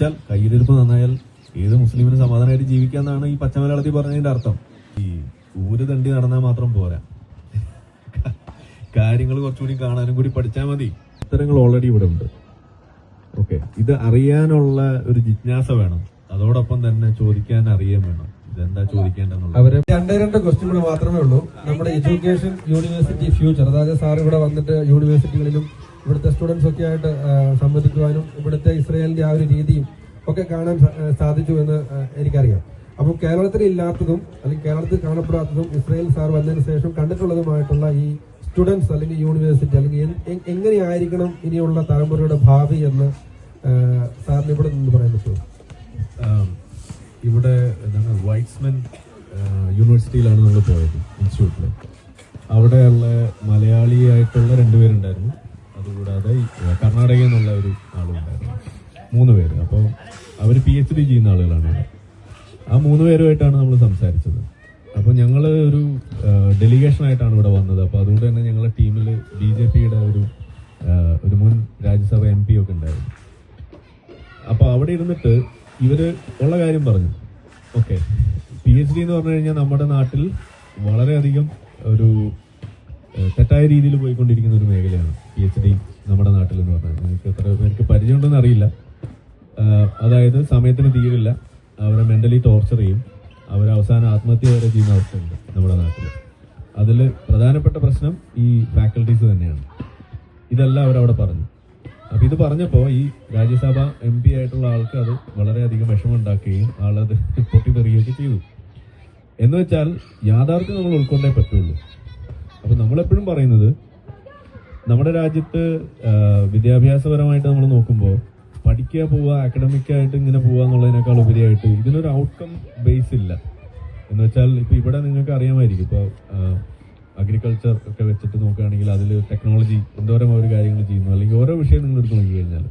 കയ്യിലിരുപ്പ് നന്നായാൽ ഏത് മുസ്ലിമിനും സമാധാനമായിട്ട് ജീവിക്കാന്നാണ് ഈ പച്ച മലയാളത്തിൽ പറഞ്ഞതിന്റെ അർത്ഥം. ഈ ഊര് തണ്ടി നടന്നാൽ മാത്രം പോരാ. കാര്യങ്ങൾ കുറച്ചുകൂടി കാണാനും കൂടി പഠിച്ചാൽ മതി. ഉത്തരങ്ങൾ ഓൾറെഡി ഇവിടെ ഉണ്ട്. ഓക്കെ ഇത് അറിയാനുള്ള ഒരു ജിജ്ഞാസ വേണം. അതോടൊപ്പം തന്നെ ചോദിക്കാൻ അറിയാൻ വേണം. ഇതെന്താ ചോദിക്കേണ്ടെന്നുള്ളത് അവരെ രണ്ട് രണ്ട് ക്വസ്റ്റ്യൻ മാത്രമേ ഉള്ളൂ. നമ്മുടെ എഡ്യൂക്കേഷൻ യൂണിവേഴ്സിറ്റി ഫ്യൂച്ചർ അതായത് സാർ ഇവിടെ വന്നിട്ട് യൂണിവേഴ്സിറ്റികളിലും ഇവിടുത്തെ സ്റ്റുഡൻസ് ഒക്കെ ആയിട്ട് സംവദിക്കുവാനും ഇവിടുത്തെ ഇസ്രയേലിന്റെ ആ ഒരു രീതിയും ഒക്കെ കാണാൻ സാധിച്ചു എന്ന് എനിക്കറിയാം. അപ്പോൾ കേരളത്തിൽ ഇല്ലാത്തതും അല്ലെങ്കിൽ കേരളത്തിൽ കാണപ്പെടാത്തതും ഇസ്രയേൽ സാർ വന്നതിന് ശേഷം കണ്ടിട്ടുള്ളതുമായിട്ടുള്ള ഈ സ്റ്റുഡൻസ് അല്ലെങ്കിൽ യൂണിവേഴ്സിറ്റി അല്ലെങ്കിൽ എങ്ങനെയായിരിക്കണം ഇനിയുള്ള തലമുറയുടെ ഭാവി എന്ന് സാറിന് ഇവിടെ നിന്ന് പറയാൻ പറ്റുമോ? ഇവിടെ എന്താണ് വൈറ്റ്സ്മെൻ യൂണിവേഴ്സിറ്റിയിലാണ് നമ്മൾ പോയത് ഇൻസ്റ്റിറ്റ്യൂട്ടിൽ അവിടെയുള്ള മലയാളിയായിട്ടുള്ള രണ്ടുപേരുണ്ടായിരുന്നു. അതുകൂടാതെ കർണാടകയിൽ നിന്നുള്ള ഒരു ആളുണ്ടായിരുന്നു. മൂന്ന് പേര്. അപ്പോൾ അവർ പി എച്ച് ഡി ചെയ്യുന്ന ആളുകളാണ് ആ മൂന്ന് പേരുമായിട്ടാണ് നമ്മൾ സംസാരിച്ചത്. അപ്പോൾ ഞങ്ങൾ ഒരു ഡെലിഗേഷനായിട്ടാണ് ഇവിടെ വന്നത്. അപ്പോൾ അതുകൊണ്ട് തന്നെ ഞങ്ങളുടെ ടീമിൽ ബി ജെ പിയുടെ ഒരു ഒരു മുൻ രാജ്യസഭ എം പി ഒക്കെ ഉണ്ടായിരുന്നു. അപ്പോൾ അവിടെ ഇരുന്നിട്ട് ഇവർ ഉള്ള കാര്യം പറഞ്ഞു. ഓക്കെ പി എച്ച് ഡി എന്ന് പറഞ്ഞു കഴിഞ്ഞാൽ നമ്മുടെ നാട്ടിൽ വളരെയധികം ഒരു തെറ്റായ രീതിയിൽ പോയിക്കൊണ്ടിരിക്കുന്ന ഒരു മേഖലയാണ് പി എച്ച് ഡി നമ്മുടെ നാട്ടിൽ എന്ന് പറഞ്ഞാൽ. നിങ്ങൾക്ക് എത്ര പേർക്ക് പരിചയമുണ്ടെന്ന് അറിയില്ല. അതായത് സമയത്തിന് തീരില്ല. അവരെ മെന്റലി ടോർച്ചർ ചെയ്യും. അവർ അവസാനം ആത്മഹത്യ വരെ ചെയ്യുന്ന അവസ്ഥയുണ്ട് നമ്മുടെ നാട്ടിൽ അതിൽ പ്രധാനപ്പെട്ട പ്രശ്നം ഈ ഫാക്കൽറ്റീസ് തന്നെയാണ്. ഇതെല്ലാം അവരവിടെ പറഞ്ഞു. അപ്പോൾ ഇത് പറഞ്ഞപ്പോൾ ഈ രാജ്യസഭ എം പി ആയിട്ടുള്ള ആൾക്ക് അത് വളരെയധികം വിഷമമുണ്ടാക്കുകയും ആളത് പൊട്ടിത്തെറിയുകയൊക്കെ ചെയ്തു. എന്ന് വെച്ചാൽ യാഥാർത്ഥ്യം നമ്മൾ ഉൾക്കൊണ്ടേ പറ്റുള്ളൂ. അപ്പൊ നമ്മളെപ്പോഴും പറയുന്നത് നമ്മുടെ രാജ്യത്ത് വിദ്യാഭ്യാസപരമായിട്ട് നമ്മൾ നോക്കുമ്പോൾ പഠിക്കുക പോവുക അക്കാഡമിക്കായിട്ട് ഇങ്ങനെ പോവുക എന്നുള്ളതിനേക്കാൾ ഉപരിയായിട്ട് ഇതിനൊരു ഔട്ട്കം ബേസ് ഇല്ല. എന്ന് വെച്ചാൽ ഇപ്പൊ ഇവിടെ നിങ്ങൾക്ക് അറിയാമായിരിക്കും. ഇപ്പൊ അഗ്രികൾച്ചർ ഒക്കെ വെച്ചിട്ട് നോക്കുകയാണെങ്കിൽ അതിൽ ടെക്നോളജി എന്തോരം അവർ കാര്യങ്ങൾ ചെയ്യുന്നു. അല്ലെങ്കിൽ ഓരോ വിഷയം നിങ്ങൾ എടുത്ത് നോക്കിക്കഴിഞ്ഞാൽ.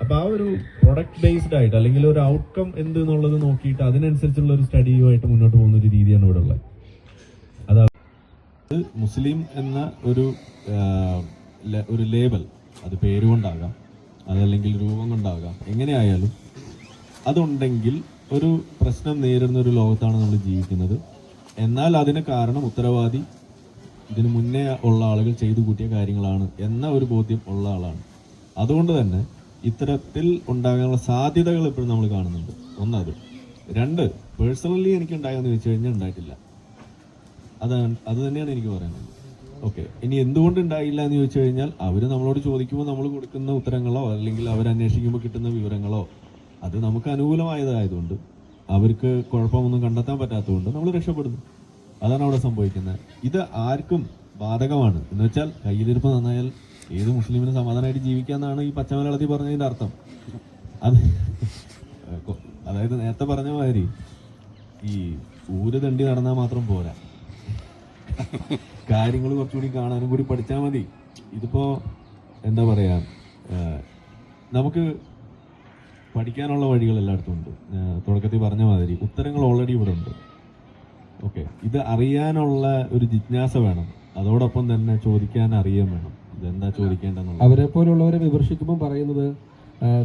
അപ്പോൾ അപ്പൊ ആ ഒരു പ്രൊഡക്റ്റ് ബേസ്ഡ് ആയിട്ട് അല്ലെങ്കിൽ ഒരു ഔട്ട്കം എന്ത് എന്നുള്ളത് നോക്കിയിട്ട് അതിനനുസരിച്ചുള്ള ഒരു സ്റ്റഡിയുമായിട്ട് മുന്നോട്ട് പോകുന്ന ഒരു രീതിയാണ് ഇവിടെ ഉള്ളത്. മുസ്ലിം എന്ന ഒരു ഒരു ലേബൽ. അത് പേരുകൊണ്ടാകാം അതല്ലെങ്കിൽ രൂപം കൊണ്ടാകാം. എങ്ങനെയായാലും അതുണ്ടെങ്കിൽ ഒരു പ്രശ്നം നേരിടുന്ന ഒരു ലോകത്താണ് നമ്മൾ ജീവിക്കുന്നത്. എന്നാൽ അതിന് കാരണം ഉത്തരവാദി ഇതിന് മുന്നേ ഉള്ള ആളുകൾ ചെയ്തു കൂട്ടിയ കാര്യങ്ങളാണ് എന്ന ഒരു ബോധ്യം ഉള്ള ആളാണ്. അതുകൊണ്ട് തന്നെ ഇത്തരത്തിൽ ഉണ്ടാകാനുള്ള സാധ്യതകൾ ഇപ്പോഴും നമ്മൾ കാണുന്നുണ്ട്. ഒന്നത് രണ്ട് പേഴ്സണലി എനിക്ക് ഉണ്ടായെന്ന് ചോദിച്ചു കഴിഞ്ഞാൽ ഉണ്ടായിട്ടില്ല. അതാണ് അത് തന്നെയാണ് എനിക്ക് പറയാനുള്ളത്. ഓക്കെ ഇനി എന്തുകൊണ്ട് ഉണ്ടായില്ല എന്ന് ചോദിച്ചു കഴിഞ്ഞാൽ അവർ നമ്മളോട് ചോദിക്കുമ്പോൾ നമ്മൾ കൊടുക്കുന്ന ഉത്തരങ്ങളോ അല്ലെങ്കിൽ അവർ അന്വേഷിക്കുമ്പോൾ കിട്ടുന്ന വിവരങ്ങളോ അത് നമുക്ക് അനുകൂലമായതായതുകൊണ്ട് അവർക്ക് കുഴപ്പമൊന്നും കണ്ടെത്താൻ പറ്റാത്തതുകൊണ്ട് നമ്മൾ രക്ഷപ്പെടുന്നു. അതാണ് അവിടെ സംഭവിക്കുന്നത്. ഇത് ആർക്കും ബാധകമാണ്. എന്ന് വെച്ചാൽ കയ്യിലിരുപ്പ് നന്നായാൽ ഏത് മുസ്ലിമിനും സമാധാനമായിട്ട് ജീവിക്കാന്നാണ് ഈ പച്ചമലയാളത്തിൽ പറഞ്ഞതിന്റെ അർത്ഥം. അത് അതായത് നേരത്തെ പറഞ്ഞ മാതിരി ഈ ഊര് തണ്ടി നടന്നാൽ മാത്രം പോരാ. കാര്യങ്ങൾ കുറച്ചുകൂടി കാണാനും കൂടി പഠിച്ചാൽ മതി. ഇതിപ്പോ എന്താ പറയാ നമുക്ക് പഠിക്കാനുള്ള വഴികൾ എല്ലായിടത്തും ഉണ്ട്. തുടക്കത്തിൽ പറഞ്ഞ മാതിരി ഉത്തരങ്ങൾ ഓൾറെഡി ഇവിടെ ഉണ്ട്. ഓക്കെ ഇത് അറിയാനുള്ള ഒരു ജിജ്ഞാസ വേണം. അതോടൊപ്പം തന്നെ ചോദിക്കാൻ അറിയാൻ വേണം. ഇതെന്താ ചോദിക്കേണ്ടെന്നുള്ളത് അവരെ പോലുള്ളവരെ വിമർശിക്കുമ്പോൾ പറയുന്നത്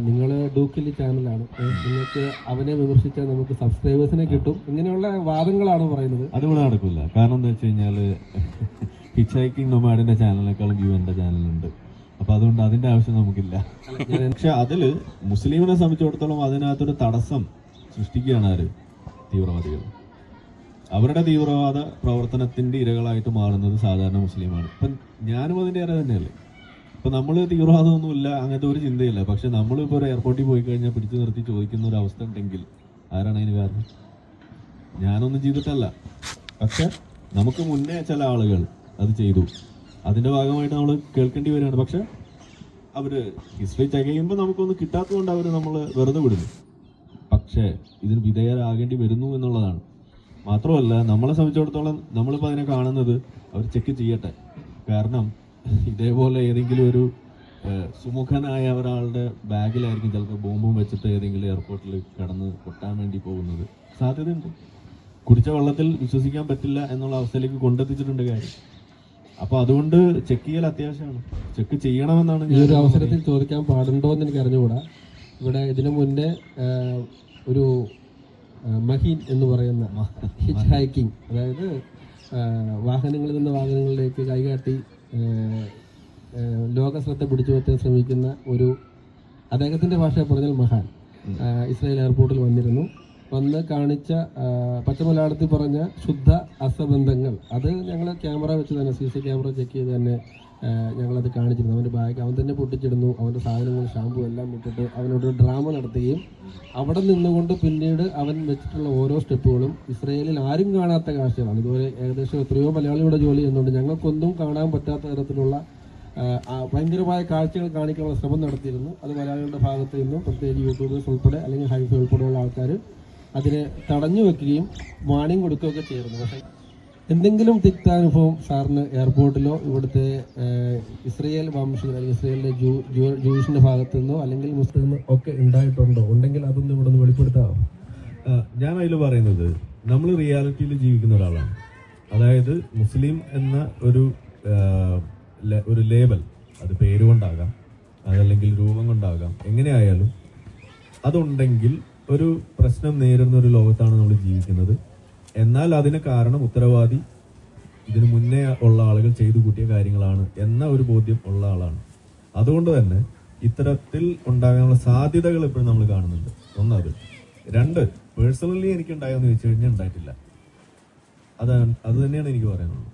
നിങ്ങൾ ഡൂക്കിലി ചാനലാണ്. നിങ്ങൾക്ക് അവനെ വിമർശിച്ചാൽ നമുക്ക് സബ്സ്ക്രൈബേഴ്സിനെ കിട്ടും. ഇങ്ങനെയുള്ള വാദങ്ങളാണ് പറയുന്നത്. അതിവിടെ നടക്കില്ല. കാരണം എന്താ വെച്ച് കഴിഞ്ഞാൽ ഹിച്ച് ഹൈക്കിംഗ് നൊമാഡിന്റെ ചാനലിനേക്കാളും വ്യൂ എന്റെ ചാനലുണ്ട് അപ്പൊ അതുകൊണ്ട് അതിന്റെ ആവശ്യം നമുക്കില്ല. പക്ഷെ അതിൽ മുസ്ലിമിനെ സംബന്ധിച്ചിടത്തോളം അതിനകത്തൊരു തടസ്സം സൃഷ്ടിക്കുകയാണ് ആര്? തീവ്രവാദികൾ. അവരുടെ തീവ്രവാദ പ്രവർത്തനത്തിന്റെ ഇരകളായിട്ട് മാറുന്നത് സാധാരണ മുസ്ലിമാണ്. ഇപ്പം ഞാനും അതിന്റെ ഇര തന്നെയല്ലേ? ഇപ്പൊ നമ്മൾ തീവ്രവാദമൊന്നുമില്ല അങ്ങനത്തെ ഒരു ചിന്തയില്ല. പക്ഷെ നമ്മളിപ്പോ ഒരു എയർപോർട്ടിൽ പോയി കഴിഞ്ഞാൽ പിടിച്ചു നിർത്തി ചോദിക്കുന്ന ഒരു അവസ്ഥ ഉണ്ടെങ്കിൽ ആരാണ് അതിന് കാരണം? ഞാനൊന്നും ചെയ്തിട്ടല്ല. പക്ഷെ നമുക്ക് മുന്നേ ചില ആളുകൾ അത് ചെയ്തു. അതിന്റെ ഭാഗമായിട്ട് നമ്മൾ കേൾക്കേണ്ടി വരികയാണ്. പക്ഷെ അവർ ഹിസ്റ്ററി ചകയുമ്പോൾ നമുക്കൊന്നും കിട്ടാത്തതുകൊണ്ട് അവർ നമ്മൾ വെറുതെ വിടുന്നു. പക്ഷേ ഇതിന് വിധേയരാകേണ്ടി വരുന്നു എന്നുള്ളതാണ്. മാത്രമല്ല നമ്മളെ സംബന്ധിച്ചിടത്തോളം നമ്മളിപ്പോൾ അതിനെ കാണുന്നത് അവർ ചെക്ക് ചെയ്യട്ടെ. കാരണം ഇതേപോലെ ഏതെങ്കിലും ഒരു സുമുഖനായ ഒരാളുടെ ബാഗിലായിരിക്കും ചിലപ്പോൾ ബോംബും വെച്ചിട്ട് ഏതെങ്കിലും എയർപോർട്ടിൽ കടന്ന് കൊട്ടാൻ വേണ്ടി പോകുന്നത്. സാധ്യതയുണ്ട്. കുടിച്ച വെള്ളത്തിൽ വിശ്വസിക്കാൻ പറ്റില്ല എന്നുള്ള അവസ്ഥയിലേക്ക് കൊണ്ടെത്തിച്ചിട്ടുണ്ട് കാര്യം അപ്പോൾ അതുകൊണ്ട് ചെക്ക് ചെയ്യൽ അത്യാവശ്യമാണ്. ചെക്ക് ചെയ്യണമെന്നാണ് ഈ ഒരു അവസരത്തിൽ ചോദിക്കാൻ പാടുണ്ടോ എന്ന് എനിക്ക് അറിഞ്ഞുകൂടാ. ഇവിടെ ഇതിനു മുന്നേ ഒരു മഹീൻ എന്ന് പറയുന്ന ഹിച്ച് ഹൈക്കിംഗ് അതായത് വാഹനങ്ങളിൽ നിന്ന് വാഹനങ്ങളിലേക്ക് കൈകാട്ടി ലോക ശ്രദ്ധ പിടിച്ചു പറ്റാൻ ശ്രമിക്കുന്ന ഒരു അദ്ദേഹത്തിന്റെ ഭാഷ പറഞ്ഞാൽ മഹാൻ. ഇസ്രായേൽ എയർപോർട്ടിൽ വന്നിരുന്നു. വന്ന് കാണിച്ച പച്ചമലയാളത്തിൽ പറഞ്ഞ ശുദ്ധ അസബന്ധങ്ങൾ. അത് ഞങ്ങൾ ക്യാമറ വെച്ച് തന്നെ സി സി ക്യാമറ ചെക്ക് ചെയ്ത് തന്നെ ഞങ്ങളത് കാണിച്ചിരുന്നു. അവന്റെ ബാഗ് അവൻ തന്നെ പൊട്ടിച്ചിടുന്നു. അവന്റെ സാധനങ്ങൾ ഷാമ്പു എല്ലാം ഇട്ടിട്ട് അവനോട് ഡ്രാമ നടത്തുകയും അവിടെ നിന്നുകൊണ്ട് പിന്നീട് അവൻ വെച്ചിട്ടുള്ള ഓരോ സ്റ്റെപ്പുകളും ഇസ്രയേലിൽ ആരും കാണാത്ത കാഴ്ചകളാണ്. ഇതുപോലെ ഏകദേശം എത്രയോ മലയാളിയുടെ ജോലി ചെയ്യുന്നുണ്ട്. ഞങ്ങൾക്കൊന്നും കാണാൻ പറ്റാത്ത തരത്തിലുള്ള ഭയങ്കരമായ കാഴ്ചകൾ കാണിക്കാനുള്ള ശ്രമം നടത്തിയിരുന്നു. അത് മലയാളികളുടെ ഭാഗത്ത് നിന്നും പ്രത്യേകിച്ച് യൂട്യൂബേഴ്സ് ഉൾപ്പെടെ അല്ലെങ്കിൽ ഹൈഫ് ഉൾപ്പെടെയുള്ള ആൾക്കാർ അതിനെ തടഞ്ഞു വെക്കുകയും വാണിംഗ് കൊടുക്കുകയൊക്കെ ചെയ്തിരുന്നു. പക്ഷേ എന്തെങ്കിലും തിക്താനുഭവം സാറിന് എയർപോർട്ടിലോ ഇവിടുത്തെ ഇസ്രയേൽ വംശജർ അല്ലെങ്കിൽ ഇസ്രയേലിലെ ജൂ ജൂയിഷിന്റെ ഭാഗത്തു നിന്നോ അല്ലെങ്കിൽ മുസ്ലിം ഒക്കെ ഉണ്ടായിട്ടുണ്ടോ? ഉണ്ടെങ്കിൽ അതൊന്നും ഇവിടെ നിന്ന് വെളിപ്പെടുത്താമോ ഞാൻ അതിൽ പറയുന്നത് നമ്മൾ റിയാലിറ്റിയിൽ ജീവിക്കുന്ന ഒരാളാണ്. അതായത് മുസ്ലിം എന്ന ഒരു ഒരു ലേബൽ അത് പേരുകൊണ്ടാകാം അതല്ലെങ്കിൽ രൂപം കൊണ്ടാകാം എങ്ങനെയായാലും അതുണ്ടെങ്കിൽ ഒരു പ്രശ്നം നേരിടുന്ന ഒരു ലോകത്താണ് നമ്മൾ ജീവിക്കുന്നത്. എന്നാൽ അതിന് കാരണം ഉത്തരവാദി ഇതിനു മുന്നേ ഉള്ള ആളുകൾ ചെയ്തു കൂട്ടിയ കാര്യങ്ങളാണ് എന്ന ഒരു ബോധ്യം ഉള്ള ആളാണ്. അതുകൊണ്ട് തന്നെ ഇത്തരത്തിൽ ഉണ്ടാകാനുള്ള സാധ്യതകൾ ഇപ്പോഴും നമ്മൾ കാണുന്നുണ്ട്. ഒന്നത്. രണ്ട് പേഴ്സണലി എനിക്ക് ഉണ്ടായെന്ന് ചോദിച്ചു കഴിഞ്ഞാൽ ഉണ്ടായിട്ടില്ല. അതാണ് അത് തന്നെയാണ് എനിക്ക് പറയാനുള്ളത്.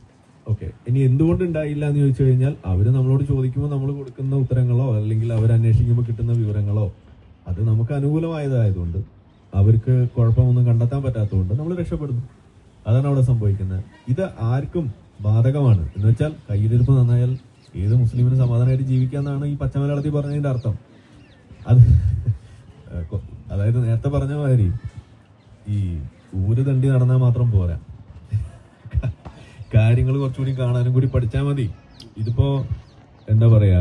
ഓക്കെ ഇനി എന്തുകൊണ്ട് ഉണ്ടായില്ല എന്ന് ചോദിച്ചു കഴിഞ്ഞാൽ അവർ നമ്മളോട് ചോദിക്കുമ്പോൾ നമ്മൾ കൊടുക്കുന്ന ഉത്തരങ്ങളോ അല്ലെങ്കിൽ അവർ അന്വേഷിക്കുമ്പോൾ കിട്ടുന്ന വിവരങ്ങളോ അത് നമുക്ക് അനുകൂലമായതായതുകൊണ്ട് അവർക്ക് കുഴപ്പമൊന്നും കണ്ടെത്താൻ പറ്റാത്തതുകൊണ്ട് നമ്മൾ രക്ഷപ്പെടുന്നു. അതാണ് അവിടെ സംഭവിക്കുന്നത്. ഇത് ആർക്കും ബാധകമാണ്. എന്ന് വെച്ചാൽ കയ്യിലിരുപ്പ് നന്നായാൽ ഏത് മുസ്ലിമിനും സമാധാനമായിട്ട് ജീവിക്കാന്നാണ് ഈ പച്ചമലയാളത്തിൽ പറഞ്ഞതിന്റെ അർത്ഥം. അത് അതായത് നേരത്തെ പറഞ്ഞ മാതിരി ഈ ഊര് തണ്ടി നടന്നാൽ മാത്രം പോരാ. കാര്യങ്ങൾ കുറച്ചുകൂടി കാണാനും കൂടി പഠിച്ചാൽ മതി. ഇതിപ്പോ എന്താ പറയാ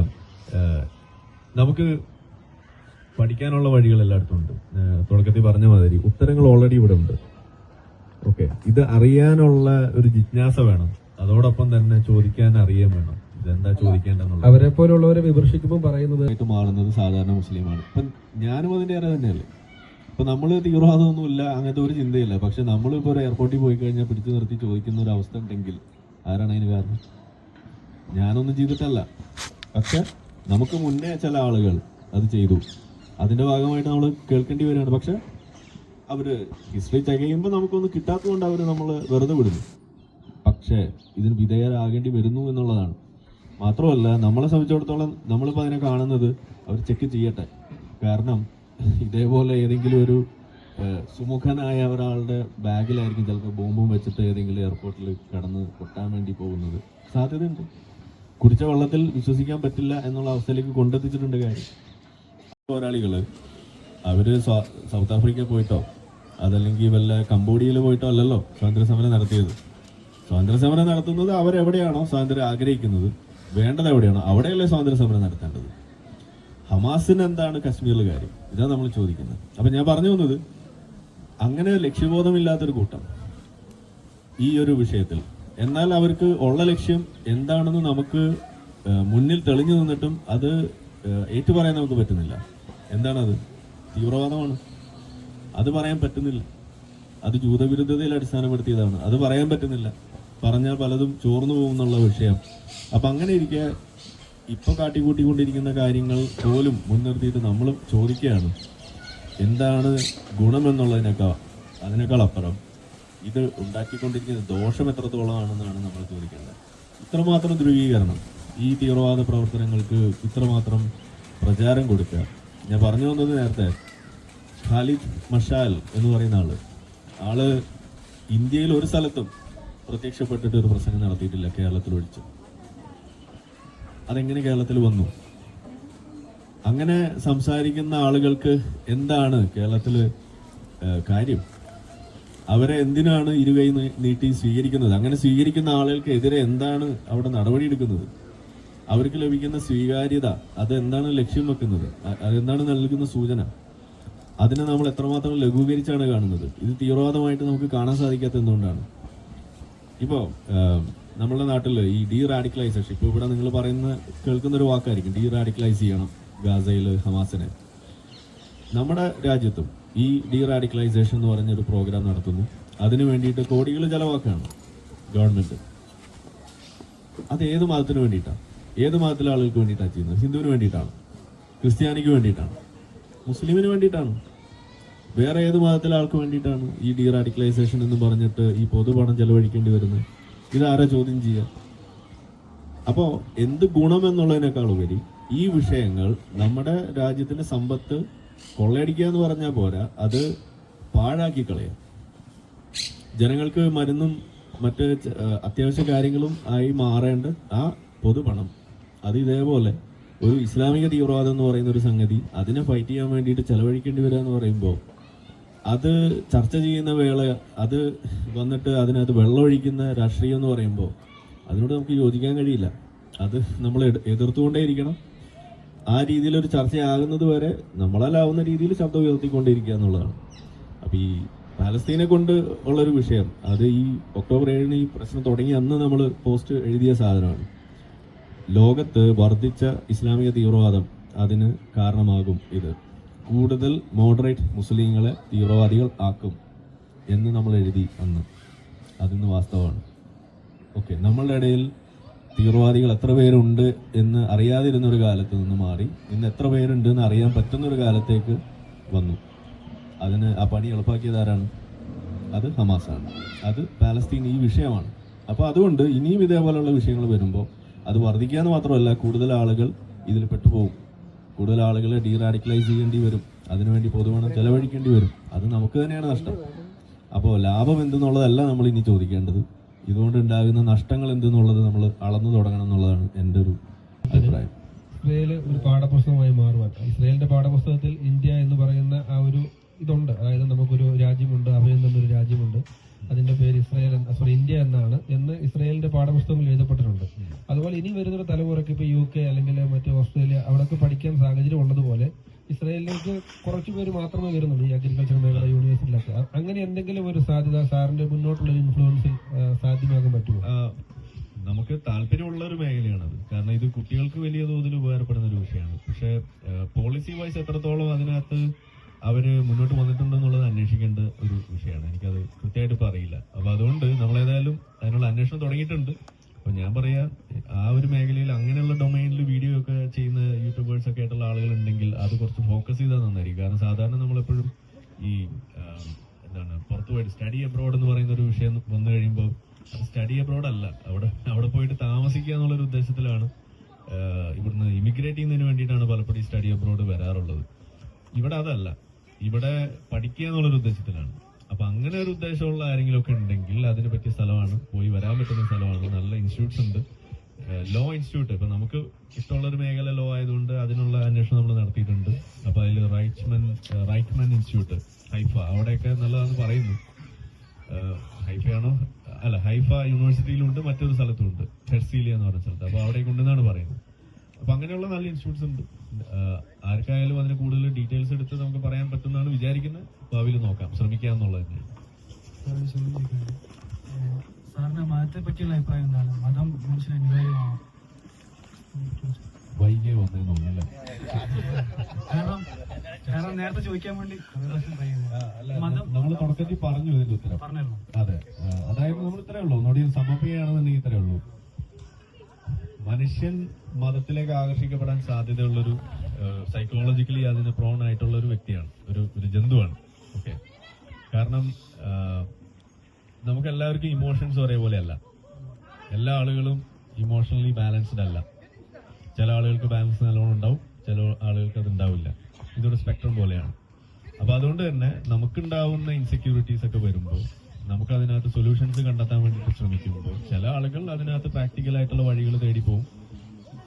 നമുക്ക് പഠിക്കാനുള്ള വഴികൾ എല്ലായിടത്തും ഉണ്ട്. തുടക്കത്തിൽ പറഞ്ഞ മാതിരി ഉത്തരങ്ങൾ ഓൾറെഡി ഇവിടെ ഉണ്ട്. ഓക്കെ ഇത് അറിയാനുള്ള ഒരു ജിജ്ഞാസ വേണം. അതോടൊപ്പം തന്നെ ചോദിക്കാൻ അറിയാൻ വേണം. ഇതെന്താ ചോദിക്കേണ്ടെന്നുള്ളത് അവരെ പോലുള്ളവരെ വിമർശിക്കുമ്പോൾ പറയുന്നത് ആയിട്ട് മാറുന്നത് സാധാരണ മുസ്ലിമാണ്. ഇപ്പം ഞാനും അതിന്റെ ഏറെ തന്നെയല്ലേ? ഇപ്പൊ നമ്മൾ തീവ്രവാദമൊന്നുമില്ല അങ്ങനത്തെ ഒരു ചിന്തയില്ല. പക്ഷെ നമ്മളിപ്പോ ഒരു എയർപോർട്ടിൽ പോയി കഴിഞ്ഞാൽ പിടിച്ചു നിർത്തി ചോദിക്കുന്ന ഒരു അവസ്ഥ ഉണ്ടെങ്കിൽ ആരാണ് അതിന് കാരണം? ഞാനൊന്നും ചെയ്തിട്ടല്ല. പക്ഷെ നമുക്ക് മുന്നേ ചില ആളുകൾ അത് ചെയ്തു. അതിന്റെ ഭാഗമായിട്ട് നമ്മൾ കേൾക്കേണ്ടി വരികയാണ്. പക്ഷെ അവർ ഹിസ്റ്ററി തികയുമ്പോൾ നമുക്കൊന്നും കിട്ടാത്തതുകൊണ്ട് അവർ നമ്മൾ വെറുതെ വിടുന്നു. പക്ഷേ ഇതിന് വിധേയരാകേണ്ടി വരുന്നു എന്നുള്ളതാണ്. മാത്രമല്ല നമ്മളെ സംബന്ധിച്ചിടത്തോളം നമ്മളിപ്പോൾ അതിനെ കാണുന്നത് അവർ ചെക്ക് ചെയ്യട്ടെ. കാരണം ഇതേപോലെ ഏതെങ്കിലും ഒരു സുമുഖനായ ഒരാളുടെ ബാഗിലായിരിക്കും ചിലപ്പോൾ ബോംബും വെച്ചിട്ട് ഏതെങ്കിലും എയർപോർട്ടിൽ കടന്ന് കൊട്ടാൻ വേണ്ടി പോകുന്നത്. സാധ്യതയുണ്ട്. കുടിച്ച വെള്ളത്തിൽ വിശ്വസിക്കാൻ പറ്റില്ല എന്നുള്ള അവസ്ഥയിലേക്ക് കൊണ്ടെത്തിച്ചിട്ടുണ്ട് കാര്യം. പോരാളികൾ അവർ സൗത്ത് ആഫ്രിക്കയിൽ പോയിട്ടോ അതല്ലെങ്കിൽ വല്ല കംബോഡിയയിൽ പോയിട്ടോ അല്ലല്ലോ സ്വാതന്ത്ര്യ സമരം നടത്തിയത്. സ്വാതന്ത്ര്യ സമരം നടത്തുന്നത് അവരെവിടെയാണോ സ്വാതന്ത്ര്യം ആഗ്രഹിക്കുന്നത് വേണ്ടത് എവിടെയാണോ അവിടെയല്ലേ സ്വാതന്ത്ര്യ സമരം നടത്തേണ്ടത്. ഹമാസിന് എന്താണ് കശ്മീരിലെ കാര്യം? ഇതാണ് നമ്മൾ ചോദിക്കുന്നത്. അപ്പൊ ഞാൻ പറഞ്ഞു വന്നത് അങ്ങനെ ലക്ഷ്യബോധമില്ലാത്തൊരു കൂട്ടം ഈ ഒരു വിഷയത്തിൽ. എന്നാൽ അവർക്ക് ഉള്ള ലക്ഷ്യം എന്താണെന്ന് നമുക്ക് മുന്നിൽ തെളിഞ്ഞു നിന്നിട്ടും അത് ഏറ്റുപറയാൻ നമുക്ക് പറ്റുന്നില്ല. എന്താണത്? തീവ്രവാദമാണ്. അത് പറയാൻ പറ്റുന്നില്ല. അത് ജൂതവിരുദ്ധതയിൽ അടിസ്ഥാനപ്പെടുത്തിയതാണ്. അത് പറയാൻ പറ്റുന്നില്ല. പറഞ്ഞാൽ പലതും ചോർന്നു പോകുന്നുള്ള വിഷയം. അപ്പൊ അങ്ങനെ ഇരിക്കെ ഇപ്പൊ കാട്ടിക്കൂട്ടിക്കൊണ്ടിരിക്കുന്ന കാര്യങ്ങൾ പോലും മുൻനിർത്തിയിട്ട് നമ്മൾ ചോദിക്കുകയാണ്. എന്താണ് ഗുണമെന്നുള്ളതിനേക്കാൾ അതിനേക്കാൾ അപ്പുറം ഇത് ഉണ്ടാക്കിക്കൊണ്ടിരിക്കുന്ന ദോഷം എത്രത്തോളമാണെന്നാണ് നമ്മൾ ചോദിക്കേണ്ടത്. ഇത്രമാത്രം ധ്രുവീകരണം. ഈ തീവ്രവാദ പ്രവർത്തനങ്ങൾക്ക് ഇത്രമാത്രം പ്രചാരം കൊടുക്കുക. ഞാൻ പറഞ്ഞു വന്നത് നേരത്തെ ഖാലിദ് മഷാൽ എന്ന് പറയുന്ന ആൾ. ആൾ ഇന്ത്യയിൽ ഒരു സ്ഥലത്തും പ്രത്യക്ഷപ്പെട്ടിട്ട് ഒരു പ്രസംഗം നടത്തിയിട്ടില്ല കേരളത്തിൽ ഒഴിച്ച്. അതെങ്ങനെ കേരളത്തിൽ വന്നു? അങ്ങനെ സംസാരിക്കുന്ന ആളുകൾക്ക് എന്താണ് കേരളത്തിൽ കാര്യം? അവരെ എന്തിനാണ് ഇരുകൈ നീട്ടി സ്വീകരിക്കുന്നത്? അങ്ങനെ സ്വീകരിക്കുന്ന ആളുകൾക്ക് എതിരെ എന്താണ് അവിടെ നടപടിയെടുക്കുന്നത്? അവർക്ക് ലഭിക്കുന്ന സ്വീകാര്യത അതെന്താണ് ലക്ഷ്യം വെക്കുന്നത്? അതെന്താണ് നൽകുന്ന സൂചന? അതിനെ നമ്മൾ എത്രമാത്രം ലഘൂകരിച്ചാണ് കാണുന്നത്? ഇത് തീവ്രവാദമായിട്ട് നമുക്ക് കാണാൻ സാധിക്കാത്ത എന്തുകൊണ്ടാണ്? ഇപ്പോ നമ്മളുടെ നമ്മുടെ നാട്ടിൽ ഈ ഡീ റാഡിക്കലൈസേഷൻ ഇപ്പൊ ഇവിടെ നിങ്ങൾ പറയുന്ന കേൾക്കുന്ന ഒരു വാക്കായിരിക്കും ഡീ റാഡിക്കലൈസ് ചെയ്യണം ഗാസയിൽ ഹമാസിനെ. നമ്മുടെ രാജ്യത്തും ഈ ഡീ റാഡിക്കലൈസേഷൻ എന്ന് പറഞ്ഞൊരു പ്രോഗ്രാം നടത്തുന്നു. അതിനു വേണ്ടിയിട്ട് കോടികൾ ചെലവാക്കുകയാണ് ഗവൺമെന്റ്. അത് ഏത് മതത്തിന് വേണ്ടിയിട്ടാണ്? ഏത് മതത്തിലെ ആളുകൾക്ക് വേണ്ടിയിട്ടാണ് ചെയ്യുന്നത്? ഹിന്ദുവിന് വേണ്ടിയിട്ടാണ്? ക്രിസ്ത്യാനിക്ക് വേണ്ടിയിട്ടാണ്? മുസ്ലിമിന് വേണ്ടിയിട്ടാണ്? വേറെ ഏത് മതത്തിലെ ആൾക്ക് വേണ്ടിയിട്ടാണ് ഈ ഡീ റാഡിക്കലൈസേഷൻ എന്ന് പറഞ്ഞിട്ട് ഈ പൊതുപണം ചെലവഴിക്കേണ്ടി വരുന്നത്? ഇതാരാ ചോദ്യം ചെയ്യുക അപ്പോൾ എന്ത് ഗുണം എന്നുള്ളതിനേക്കാൾ ഉപരി ഈ വിഷയങ്ങൾ നമ്മുടെ രാജ്യത്തിന്റെ സമ്പത്ത് കൊള്ളയടിക്കുക എന്ന് പറഞ്ഞാൽ പോരാ അത് പാഴാക്കി കളയുക ജനങ്ങൾക്ക് മരുന്നും മറ്റ് അത്യാവശ്യ കാര്യങ്ങളും ആയി മാറേണ്ട ആ പൊതുപണം അത് ഇതേപോലെ ഒരു ഇസ്ലാമിക തീവ്രവാദം എന്ന് പറയുന്ന ഒരു സംഗതി അതിനെ ഫൈറ്റ് ചെയ്യാൻ വേണ്ടിയിട്ട് ചെലവഴിക്കേണ്ടി വരിക എന്ന് പറയുമ്പോൾ അത് ചർച്ച ചെയ്യുന്ന വേള അത് വന്നിട്ട് അതിനകത്ത് വെള്ളമൊഴിക്കുന്ന രാഷ്ട്രീയം എന്ന് പറയുമ്പോൾ അതിനോട് നമുക്ക് യോജിക്കാൻ കഴിയില്ല. അത് നമ്മൾ എതിർത്തുകൊണ്ടേ എതിർത്തുകൊണ്ടേയിരിക്കണം. ആ രീതിയിലൊരു ചർച്ചയാകുന്നത് വരെ നമ്മളാലാവുന്ന രീതിയിൽ ശബ്ദം ഉയർത്തിക്കൊണ്ടിരിക്കുക എന്നുള്ളതാണ്. അപ്പം ഈ പാലസ്തീനെ കൊണ്ട് ഉള്ളൊരു വിഷയം അത് ഈ ഒക്ടോബർ ഏഴിന് ഈ പ്രശ്നം തുടങ്ങി അന്ന് നമ്മൾ പോസ്റ്റ് എഴുതിയ സാധനമാണ്. ലോകത്ത് വർദ്ധിച്ച ഇസ്ലാമിക തീവ്രവാദം അതിന് കാരണമാകും ഇത്. കൂടുതൽ മോഡറേറ്റ് മുസ്ലിങ്ങളെ തീവ്രവാദികൾ ആക്കും എന്ന് നമ്മൾ എഴുതി അന്ന്. അതിന്ന് വാസ്തവമാണ്. ഓക്കെ നമ്മളുടെ ഇടയിൽ തീവ്രവാദികൾ എത്ര പേരുണ്ട് എന്ന് അറിയാതിരുന്ന ഒരു കാലത്ത് നിന്ന് മാറി ഇന്ന് എത്ര പേരുണ്ട് എന്ന് അറിയാൻ പറ്റുന്ന ഒരു കാലത്തേക്ക് വന്നു. അതിന് ആ പണി എളുപ്പാക്കിയത് ആരാണ്? അത് ഹമാസാണ്. അത് പാലസ്തീൻ ഈ വിഷയമാണ്. അപ്പോൾ അതുകൊണ്ട് ഇനിയും ഇതേപോലെയുള്ള വിഷയങ്ങൾ വരുമ്പോൾ അത് വർദ്ധിക്കുക എന്ന് മാത്രമല്ല കൂടുതൽ ആളുകൾ ഇതിൽ പെട്ടുപോകും. കൂടുതൽ ആളുകളെ ഡീറാഡിക്കലൈസ് ചെയ്യേണ്ടി വരും. അതിനുവേണ്ടി പൊതുവണം ചെലവഴിക്കേണ്ടി വരും. അത് നമുക്ക് തന്നെയാണ് നഷ്ടം. അപ്പോൾ ലാഭം എന്തെന്നുള്ളതല്ല നമ്മൾ ഇനി ചോദിക്കേണ്ടത്. ഇതുകൊണ്ട് ഉണ്ടാകുന്ന നഷ്ടങ്ങൾ എന്തെന്നുള്ളത് നമ്മൾ അളന്നു തുടങ്ങണം എന്നുള്ളതാണ് എന്റെ ഒരു അഭിപ്രായം. ഇസ്രയേൽ ഒരു പാഠപുസ്തകമായി മാറുവാൻ ഇസ്രയേലിന്റെ പാഠപുസ്തകത്തിൽ ഇന്ത്യ എന്ന് പറയുന്ന ആ ഒരു ഇതുണ്ട്. അതായത് നമുക്കൊരു രാജ്യമുണ്ട് അഭയം തന്നൊരു രാജ്യമുണ്ട്. അതിന്റെ പേര് ഇസ്രയേൽ സോറി ഇന്ത്യ എന്നാണ് എന്ന് ഇസ്രയേലിന്റെ പാഠപുസ്തകങ്ങളിൽ എഴുതപ്പെട്ടിട്ടുണ്ട്. ഇനി വരുന്നൊരു തലമുറയ്ക്ക് ഇപ്പൊ യു കെ അല്ലെങ്കിൽ മറ്റേ ഓസ്ട്രേലിയ അവിടെയൊക്കെ പഠിക്കാൻ സാഹചര്യം ഉള്ളതുപോലെ ഇസ്രായേലിലേക്ക് കുറച്ച് പേര് മാത്രമേ വരുന്നുള്ളൂ ഈ അഗ്രികൾച്ചർ മേഖല യൂണിവേഴ്സിറ്റിയിലൊക്കെ അങ്ങനെ എന്തെങ്കിലും ഒരു സാധ്യത സാറിന്റെ മുന്നോട്ടുള്ള ഇൻഫ്ലുവൻസിൽ സാധ്യമാകാൻ പറ്റുമോ? നമുക്ക് താല്പര്യമുള്ള ഒരു മേഖലയാണത് കാരണം ഇത് കുട്ടികൾക്ക് വലിയ തോതിൽ ഉപകാരപ്പെടുന്ന ഒരു വിഷയമാണ്. പക്ഷെ പോളിസി വൈസ് എത്രത്തോളം അതിനകത്ത് അവർ മുന്നോട്ട് വന്നിട്ടുണ്ടെന്നുള്ളത് അന്വേഷിക്കേണ്ട ഒരു വിഷയമാണ്. എനിക്കത് കൃത്യമായിട്ട് ഇപ്പൊ അറിയില്ല. അപ്പൊ അതുകൊണ്ട് നമ്മളേതായാലും അതിനുള്ള അന്വേഷണം തുടങ്ങിയിട്ടുണ്ട്. അപ്പൊ ഞാൻ പറയാ ആ ഒരു മേഖലയിൽ അങ്ങനെയുള്ള ഡൊമൈനിൽ വീഡിയോ ഒക്കെ ചെയ്യുന്ന യൂട്യൂബേഴ്സ് ഒക്കെ ആയിട്ടുള്ള ആളുകൾ ഉണ്ടെങ്കിൽ അത് കുറച്ച് ഫോക്കസ് ചെയ്താൽ നന്നായിരിക്കും. കാരണം സാധാരണ നമ്മളെപ്പോഴും ഈ എന്താണ് പുറത്തു പോയിട്ട് സ്റ്റഡി അബ്രോഡ് എന്ന് പറയുന്ന ഒരു വിഷയം വന്നു കഴിയുമ്പോൾ സ്റ്റഡി അബ്രോഡ് അല്ല. അവിടെ അവിടെ പോയിട്ട് താമസിക്കുക എന്നുള്ളൊരു ഉദ്ദേശത്തിലാണ് ഇവിടുന്ന് ഇമിഗ്രേറ്റ് ചെയ്യുന്നതിന് വേണ്ടിയിട്ടാണ് പലപ്പോഴും സ്റ്റഡി അബ്രോഡ് വരാറുള്ളത്. ഇവിടെ അതല്ല. ഇവിടെ പഠിക്കുക എന്നുള്ളൊരു ഉദ്ദേശത്തിലാണ്. അപ്പൊ അങ്ങനെ ഒരു ഉദ്ദേശമുള്ള ആരെങ്കിലും ഒക്കെ ഉണ്ടെങ്കിൽ അതിന് പറ്റിയ സ്ഥലമാണ്. പോയി വരാൻ പറ്റുന്ന സ്ഥലമാണ്. നല്ല ഇൻസ്റ്റിറ്റ്യൂട്ട്സ് ഉണ്ട്. ലോ ഇൻസ്റ്റിറ്റ്യൂട്ട് ഇപ്പൊ നമുക്ക് ഇഷ്ടമുള്ള ഒരു മേഖല ലോ ആയതുകൊണ്ട് അതിനുള്ള അന്വേഷണം നമ്മൾ നടത്തിയിട്ടുണ്ട്. അപ്പൊ അതിൽ റൈറ്റ്സ്മൻ റൈറ്റ്മൻ ഇൻസ്റ്റിറ്റ്യൂട്ട് ഹൈഫ അവിടെയൊക്കെ നല്ലതാണെന്ന് പറയുന്നു. ഹൈഫയാണോ അല്ല ഹൈഫ യൂണിവേഴ്സിറ്റിയിലുണ്ട് മറ്റൊരു സ്ഥലത്തുണ്ട്. ഹെർസീലിയ എന്ന് പറഞ്ഞ സ്ഥലത്ത്. അപ്പൊ അവിടെ ഉണ്ടെന്നാണ് പറയുന്നത്. അപ്പൊ അങ്ങനെയുള്ള നല്ല ഇൻസ്റ്റിറ്റ്യൂട്ട്സ് ഉണ്ട്. ആർക്കായാലും അതിന് കൂടുതൽ ഡീറ്റെയിൽസ് എടുത്ത് നമുക്ക് പറയാൻ പറ്റുന്നതാണ് വിചാരിക്കുന്നത്. ഭാവിയിൽ നോക്കാം. ശ്രമിക്കാം എന്നുള്ളത്. തന്നെയാണ് സാറിന് ചോദിക്കുന്നത് സാറിന് മതത്തെ പറ്റിയുള്ള അഭിപ്രായം എന്താണ്? മതം മനുഷ്യന് അനിവാര്യമാണോ? വൈകിയ വന്നേന്നുള്ളല്ലേ കാരണം കാരണം നേരത്തെ ചോദിക്കാൻ വേണ്ടി നമ്മൾ തുടക്കത്തിൽ പറഞ്ഞു ഇതിന്റെ ഉത്തരം. അതെ. അതായത് നമ്മൾ ഇത്രേ ഉള്ളൂ. ഒന്നുകൂടി സമർപ്പിക്കുകയാണെന്നുണ്ടെങ്കിൽ ഇത്രേ ഉള്ളൂ. മനുഷ്യൻ മതത്തിലേക്ക് ആകർഷിക്കപ്പെടാൻ സാധ്യതയുള്ളൊരു സൈക്കോളജിക്കലി അതിന് പ്രോൺ ആയിട്ടുള്ള ഒരു വ്യക്തിയാണ്. ഒരു ഒരു ജന്തുവാണ്. ഓക്കെ കാരണം നമുക്ക് എല്ലാവർക്കും ഇമോഷൻസ് ഒരേപോലെ അല്ല എല്ലാ ആളുകളും ഇമോഷണലി ബാലൻസ്ഡ് അല്ല. ചില ആളുകൾക്ക് ബാലൻസ് നല്ലോണം ഉണ്ടാവും ചില ആളുകൾക്ക് അത് ഉണ്ടാവില്ല. ഇതൊരു സ്പെക്ട്രം പോലെയാണ്. അപ്പൊ അതുകൊണ്ട് തന്നെ നമുക്കുണ്ടാവുന്ന ഇൻസെക്യൂരിറ്റീസ് ഒക്കെ വരുമ്പോൾ നമുക്ക് അതിനകത്ത് സൊല്യൂഷൻസ് കണ്ടെത്താൻ വേണ്ടിയിട്ട് ശ്രമിക്കുമ്പോൾ ചില ആളുകൾ അതിനകത്ത് പ്രാക്ടിക്കൽ ആയിട്ടുള്ള വഴികൾ തേടി പോകും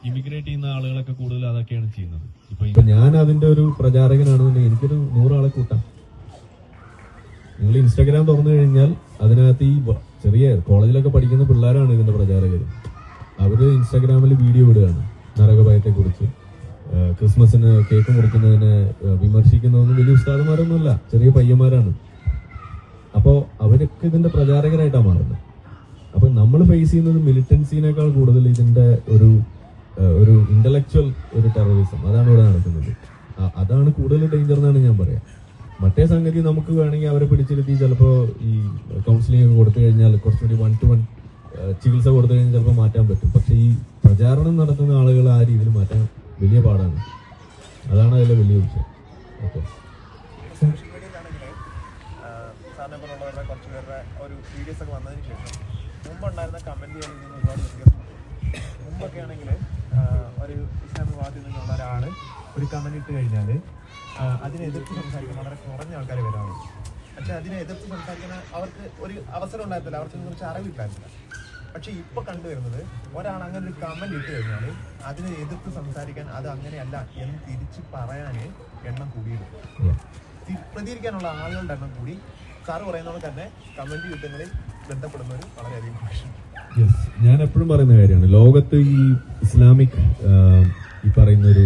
ഇമിഗ്രേറ്റ് ചെയ്യുന്ന ആളുകളൊക്കെ കൂടുതൽ അതൊക്കെയാണ് ചെയ്യുന്നത്. ഇപ്പൊ ഞാൻ അതിന്റെ ഒരു പ്രചാരകനാണെന്നുണ്ടെങ്കിൽ എനിക്കൊരു നൂറാളെ കൂട്ടാം. നിങ്ങൾ ഇൻസ്റ്റാഗ്രാം തുറന്നു കഴിഞ്ഞാൽ അതിനകത്ത് ഈ ചെറിയ കോളേജിലൊക്കെ പഠിക്കുന്ന പിള്ളേരാണ് ഇതിന്റെ പ്രചാരകർ. അവർ ഇൻസ്റ്റാഗ്രാമിൽ വീഡിയോ ഇടുകയാണ്. നരകഭയത്തെ കുറിച്ച് ക്രിസ്മസിന് കേക്ക് മുറിക്കുന്നതിനെ വിമർശിക്കുന്നതൊന്നും വലിയ ഉസ്താദന്മാരൊന്നുമല്ല. ചെറിയ പയ്യന്മാരാണ്. അപ്പോ അവരൊക്കെ ഇതിന്റെ പ്രചാരകരായിട്ടാണ് മാറുന്നത്. അപ്പൊ നമ്മൾ ഫേസ് ചെയ്യുന്നത് മിലിറ്റൻസിനേക്കാൾ കൂടുതൽ ഇതിന്റെ ഒരു ഒരു ഇന്റലക്ച്വൽ ഒരു ടെററിസം അതാണ് ഇവിടെ നടക്കുന്നത്. അതാണ് കൂടുതൽ ഡേഞ്ചർ എന്നാണ് ഞാൻ പറയാം. മറ്റേ സംഗതി നമുക്ക് വേണമെങ്കിൽ അവരെ പിടിച്ചിരുത്തി ചിലപ്പോൾ ഈ കൗൺസിലിംഗ് ഒക്കെ കൊടുത്തു കഴിഞ്ഞാൽ കുറച്ചുകൂടി വൺ ടു വൺ ചികിത്സ കൊടുത്തു കഴിഞ്ഞാൽ ചിലപ്പോൾ മാറ്റാൻ പറ്റും. പക്ഷേ ഈ പ്രചാരണം നടത്തുന്ന ആളുകൾ ആ രീതിയിൽ മാറ്റാൻ വലിയ പാടാണ്. അതാണ് അതിലെ വലിയ വിഷയം. ഓക്കെ പോലുള്ളവരുടെ കുറച്ച് പേരുടെ ഒരു വീഡിയോസ് ഒക്കെ വന്നതിന് ശേഷം മുമ്പുണ്ടായിരുന്ന കമന്റ് ചെയ്യാൻ ഇതിന് ഒരുപാട് വ്യത്യാസമുണ്ട് മുമ്പൊക്കെ ആണെങ്കിൽ ഒരു ഇസ്ലാമികവാദിൽ നിന്നുള്ള ഒരാൾ ഒരു കമന്റ് ഇട്ട് കഴിഞ്ഞാൽ അതിനെ എതിർത്ത് സംസാരിക്കാൻ വളരെ കുറഞ്ഞ ആൾക്കാർ വരാറുണ്ട്. പക്ഷേ അതിനെ എതിർത്ത് സംസാരിക്കുന്ന അവർക്ക് ഒരു അവസരം ഉണ്ടായിരുന്നില്ല. അവർക്ക് കുറിച്ച് അറിവില്ലായിരുന്നില്ല പക്ഷെ ഇപ്പൊ കണ്ടുവരുന്നത് ഒരാൾ അങ്ങനെ ഒരു കമന്റ് ഇട്ട് കഴിഞ്ഞാൽ അതിനെ എതിർത്ത് സംസാരിക്കാൻ അത് അങ്ങനെയല്ല എന്ന് തിരിച്ച് പറയാൻ എണ്ണം കൂടിയിട്ടുണ്ട്. തി- പ്രതികരിക്കാനുള്ള ആളുകളുടെ എണ്ണം കൂടി സാറ് പറയുന്നത് തന്നെ കമന്റ് യുദ്ധങ്ങളിൽ ബന്ധപ്പെടുന്നവർ വളരെയധികം. യെസ് ഞാൻ എപ്പോഴും പറയുന്ന കാര്യമാണ്. ലോകത്ത് ഈ ഇസ്ലാമിക് ഈ പറയുന്നൊരു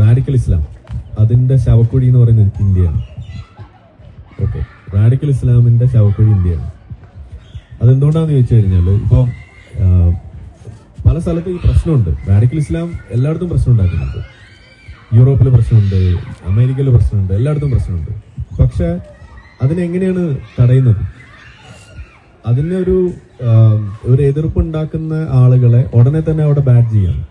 റാഡിക്കൽ ഇസ്ലാം അതിന്റെ ശവക്കുഴി എന്ന് പറയുന്നത് ഇന്ത്യയാണ്. ഓക്കെ റാഡിക്കൽ ഇസ്ലാമിന്റെ ശവക്കുഴി ഇന്ത്യയാണ്. അതെന്തുകൊണ്ടാണെന്ന് ചോദിച്ചു കഴിഞ്ഞാൽ ഇപ്പം പല സ്ഥലത്തും ഈ പ്രശ്നമുണ്ട്. റാഡിക്കൽ ഇസ്ലാം എല്ലായിടത്തും പ്രശ്നം ഉണ്ടാക്കുന്നുണ്ട് യൂറോപ്പിൽ പ്രശ്നമുണ്ട് അമേരിക്കയിൽ പ്രശ്നമുണ്ട് എല്ലായിടത്തും പ്രശ്നമുണ്ട്. പക്ഷെ അതിനെങ്ങനെയാണ് തടയുന്നത്? അതിനൊരു ഒരു എതിർപ്പ് ഉണ്ടാക്കുന്ന ആളുകളെ ഉടനെ തന്നെ അവിടെ ബാറ്റ് ചെയ്യണം.